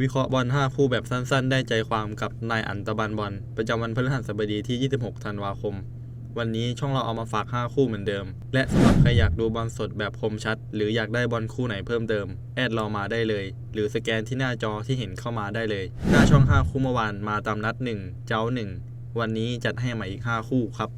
วิเคราะห์บอล 5 คู่แบบสั้นๆ ได้ใจความกับนายอันตะบันบอล ประจำวันพฤหัสบดีที่ 26 ธันวาคม วันนี้ช่องเราเอามาฝาก 5 คู่เหมือนเดิม และสำหรับใครอยากดูบอลสดแบบคมชัด หรืออยากได้บอลคู่ไหนเพิ่มเติม แอดเรามาได้เลย หรือสแกนที่หน้าจอที่เห็นเข้ามาได้เลย หน้าช่อง 5 คู่เมื่อวานมาตามนัด 1 เจ้า 1 วันนี้จัดให้ใหม่อีก 5 คู่ครับ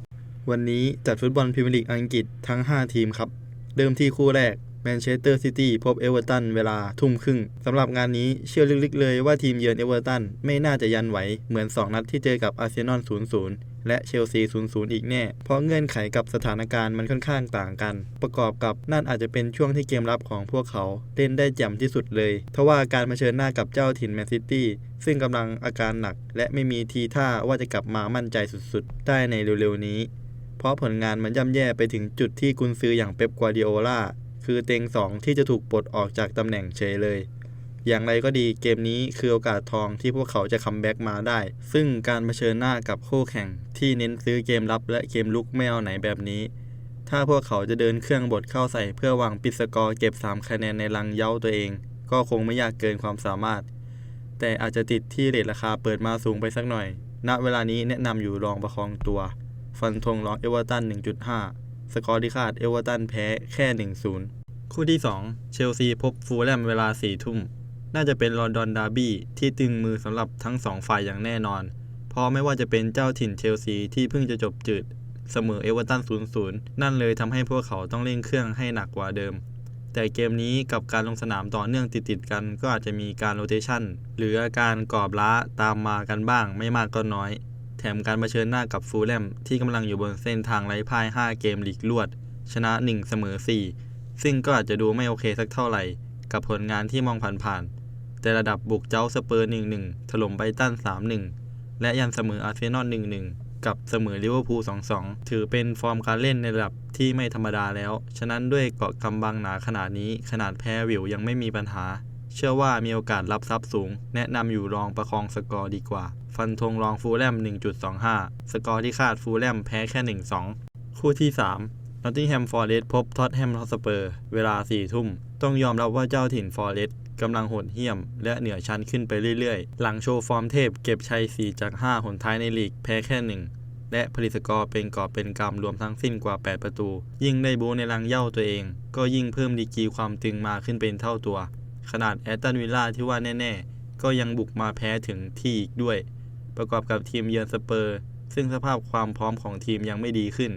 วันนี้จัดฟุตบอลพรีเมียร์ลีกอังกฤษทั้ง 5 ทีมครับ เริ่มที่คู่แรก มนเชสเตอร์ซิตี้พบเอเวอร์ตันเวลาทุ่มครึ่งสำหรับงานนี้เชื่อลึกๆเลยว่าทีมเยือนเอเวอร์ตันไม่น่าจะยันไหว เหมือน 2 นัดที่เจอกับอาร์เซนอล 0-0 และเชลซี 0-0 อีกแน่ เพราะเงื่อนไขกับสถานการณ์มันค่อนข้างต่างกัน ประกอบกับนั่นอาจจะเป็นช่วงที่เกมรับของพวกเขาเล่นได้แจ่มที่สุดเลยทว่าการเผชิญหน้ากับเจ้าถิ่นแมนซิตี้ซึ่งกำลังอาการหนัก และไม่มีทีท่าว่าจะกลับมามั่นใจสุดๆ ได้ในเร็วๆนี้ เพราะผลงานมันย่ำแย่ไปถึงจุดที่กุนซืออย่างเป๊ปกัวดิโอลา คือเต็งสองที่จะถูกปลดออกจากตำแหน่งเฉยเลย อย่างไรก็ดีเกมนี้คือโอกาสทองที่พวกเขาจะคัมแบ็กมาได้ ซึ่งการเผชิญหน้ากับคู่แข่งที่เน้นซื้อเกมรับและเกมลุกไม่เอาไหนแบบนี้ ถ้าพวกเขาจะเดินเครื่องบดเข้าใส่เพื่อวางปิดสกอร์เก็บ 3 คะแนนในลังเย้าตัวเอง ก็คงไม่ยากเกินความสามารถ แต่อาจจะติดที่เรทราคาเปิดมาสูงไปสักหน่อย ณ เวลานี้แนะนำอยู่ลองประคองตัว ฟันธงลองเอเวอร์ตัน1.5สกอร์ที่คาดเอเวอร์ตันแพ้แค่ 1-0 คู่ที่ 2 เชลซีพบฟูลแลมเวลา4ทุ่ม น่าจะเป็นลอนดอนดาร์บี้ที่ตึงมือสำหรับทั้ง2ฝ่ายอย่างแน่นอน เพราะไม่ว่าจะเป็นเจ้าถิ่นเชลซีที่เพิ่งจะจบจืด เสมอเอเวอร์ตัน 0-0 นั่นเลยทำให้พวกเขาต้องเร่งเครื่องให้หนักกว่าเดิม แต่เกมนี้กับการลงสนามต่อเนื่องติดๆกันก็อาจจะมีการโรเตชันหรืออาการกรอบล้าตามมากันบ้างไม่มากก็น้อย แถมการเผชิญหน้ากับฟูลแลมที่กำลังอยู่บนเส้นทางไร้พ่าย 5 เกมลีกลวด ชนะ 1 เสมอ 4 ซึ่งก็อาจจะดูไม่โอเคสักเท่าไหร่ กับผลงานที่มองผ่านๆ แต่ระดับบุกเจ้าสเปอร์ 1-1 ถล่มไบตัน 3-1 และยันเสมออาร์เซนอล 1-1 กับเสมอลิเวอร์พูล 2-2 ถือเป็นฟอร์มการเล่นในระดับที่ไม่ธรรมดาแล้ว ฉะนั้นด้วยเกาะกำบังหนาขนาดนี้ขนาดแพ้วิวยังไม่มีปัญหา เชื่อว่ามีโอกาสรับทรัพย์สูง แนะนำอยู่รองประคองสกอร์ดีกว่า ฟันธงรองฟูลแลม 1.25 สกอร์ที่คาดฟูลแลมแพ้แค่ 1-2 คู่ที่ 3 นอตติงแฮมฟอร์เรสพบท็อตแฮมฮอสเปอร์เวลา4ทุ่ม ต้องยอมรับว่าเจ้าถิ่นฟอร์เรสกำลังโหดเหี้ยม และเหนือชั้นขึ้นไปเรื่อยๆ หลังโชว์ฟอร์มเทพเก็บชัย 4 จาก 5 หนท้ายในลีกแพ้แค่1และผลิตสกอร์เป็นกอบเป็นกำรวมทั้งสิ้นกว่า 8 ประตู ยิ่งได้บูในลังเย่าตัวเอง ก็ยิ่งเพิ่มดีกีความตึงมาขึ้นเป็นเท่าตัว ขนาดแอตตันวิลล่าที่ว่าแน่ๆ ก็ยังบุกมาแพ้ถึงที่อีกด้วย ประกอบกับทีมเยือนสเปอร์ ซึ่งสภาพความพร้อมของทีมยังไม่ดีขึ้น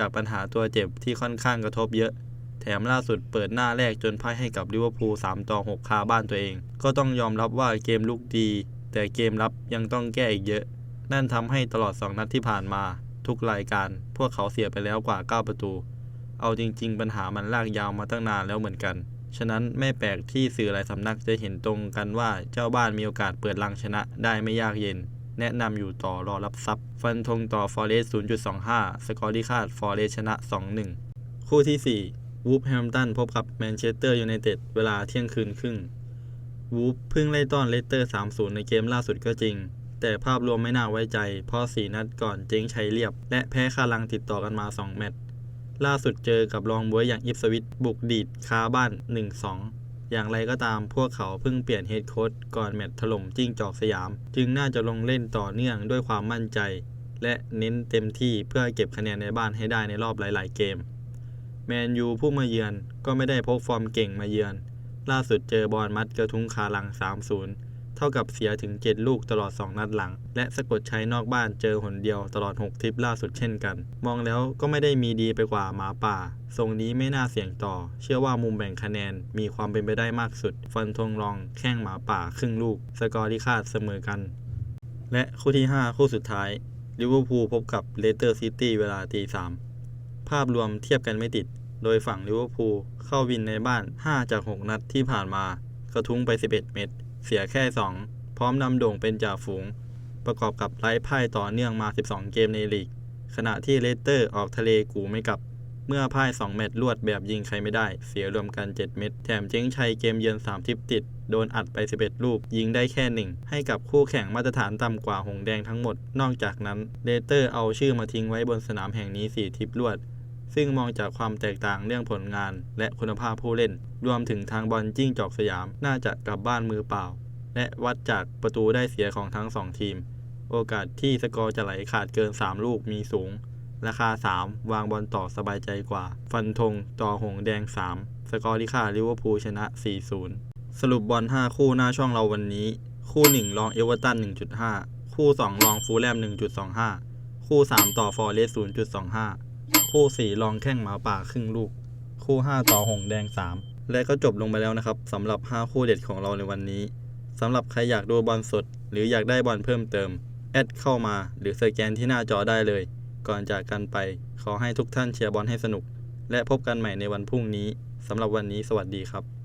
จากปัญหาตัวเจ็บที่ค่อนข้างกระทบเยอะ แถมล่าสุดเปิดหน้าแรกจนพ่ายให้กับลิเวอร์พูล3ต่อ6คาบ้านตัวเอง ก็ต้องยอมรับว่าเกมลุกดี แต่เกมรับยังต้องแก้อีกเยอะ นั่นทำให้ตลอด 2 นัดที่ผ่านมา ทุกรายการ พวกเขาเสียไปแล้วกว่า 9 ประตู เอาจริง ๆ ปัญหามันลากยาวมาตั้งนานแล้วเหมือนกัน ฉะนั้นไม่แปลกที่สื่อหลายสำนักจะเห็นตรงกันว่าเจ้าบ้านมีโอกาสเปิดลังชนะได้ไม่ยากเย็น แนะนำอยู่ต่อรอรับทรัพย์ฟันธงต่อฟอเรสต์0.25 สกอร์ที่คาดฟอเรสชนะ 2-1 คู่ที่ 4 วูฟแฮมตันพบกับแมนเชสเตอร์ยูไนเต็ดเวลาเที่ยงคืนครึ่ง วูฟเพิ่งไล่ต้อนเลสเตอร์ 3-0 ในเกมล่าสุดก็จริง แต่ภาพรวมไม่น่าไว้ใจ เพราะ 4 นัดก่อนเจ๊งชัยเรียบ และแพ้คาลังติดต่อกันมา 2 แมตช์ล่าสุดเจอกับรองบวยอย่างอิฟสวิตบุกดีดคาบ้าน 1-2 อย่างไรก็ตามพวกเขาเพิ่งเปลี่ยนเฮดโค้ชก่อนแมตช์ถล่มจิ้งจอกสยาม จึงน่าจะลงเล่นต่อเนื่องด้วยความมั่นใจ และเน้นเต็มที่เพื่อเก็บคะแนนในบ้านให้ได้ในรอบหลาย ๆ เกม แมนยูผู้มาเยือนก็ไม่ได้พกฟอร์มเก่งมาเยือน ล่าสุดเจอบอลมัดกระทุ้งคาลัง 3-0 เท่ากับเสียถึง 7 ลูกตลอด 2 นัดหลัง และสะกดใช้นอกบ้านเจอหนเดียวตลอด 6 ทริปล่าสุดเช่นกัน มองแล้วก็ไม่ได้มีดีไปกว่าหมาป่า ทรงนี้ไม่น่าเสี่ยงต่อ เชื่อว่ามุมแบ่งคะแนนมีความเป็นไปได้มากสุด ฟันธงรองแข้งหมาป่าครึ่งลูก สกอร์ที่คาดเสมอกัน และคู่ที่ 5 คู่สุดท้ายลิเวอร์พูลพบกับเลสเตอร์ซิตี้เวลาตีสามภาพรวมเทียบกันไม่ติด โดยฝั่งลิเวอร์พูลเข้าวินในบ้าน 5 จาก 6 นัดที่ผ่านมากระทุ้งไป 11 เม็ด เสียแค่ 2 พร้อมนำโด่งเป็นจ่าฝูง ประกอบกับไร้พ่ายต่อเนื่องมา 12 เกมในลีก ขณะที่เลสเตอร์ออกทะเลกูไม่กลับ เมื่อพ่าย 2 แมตช์รวดแบบยิงใครไม่ได้ เสียรวมกัน 7 เม็ดแถมเจ๊งชัยเกมเยือน3ทิปติด โดนอัดไป 11 ลูก ยิงได้แค่1ให้กับคู่แข่งมาตรฐานต่ำกว่าหงแดงทั้งหมด นอกจากนั้นเลสเตอร์เอาชื่อมาทิ้งไว้บนสนามแห่งนี้ 4 ทิปรวด ซึ่งมองจากความแตกต่างเรื่องผลงาน และคุณภาพผู้เล่น รวมถึงทางบอลจิ้งจอกสยามน่าจะกลับบ้านมือเปล่า และวัดจากประตูได้เสียของทั้ง 2 ทีม โอกาสที่สกอร์จะไหลขาดเกิน 3 ลูกมีสูง ราคา 3 วางบอลต่อสบายใจกว่า ฟันธงต่อหงแดง 3 สกอร์ที่ค่าลิเวอร์พูลชนะ 4-0 สรุปบอล 5 คู่หน้าช่องเราวันนี้ คู่ 1 รองเอเวอร์ตัน 1.5 คู่ 2 รองฟูลแลม 1.25 คู่ 3 ต่อฟอร์เรสต์0.25 คู่สี่รองแข้งหมาป่าครึ่งลูก คู่ห้าต่อหงแดงสามและก็จบลงไปแล้วนะครับสำหรับ 5 คู่เด็ดของเราในวันนี้สำหรับใครอยากดูบอลสด หรืออยากได้บอลเพิ่มเติม แอดเข้ามาหรือสแกนที่หน้าจอได้เลย ก่อนจากกันไป ขอให้ทุกท่านเชียร์บอลให้สนุก และพบกันใหม่ในวันพรุ่งนี้สำหรับวันนี้สวัสดีครับ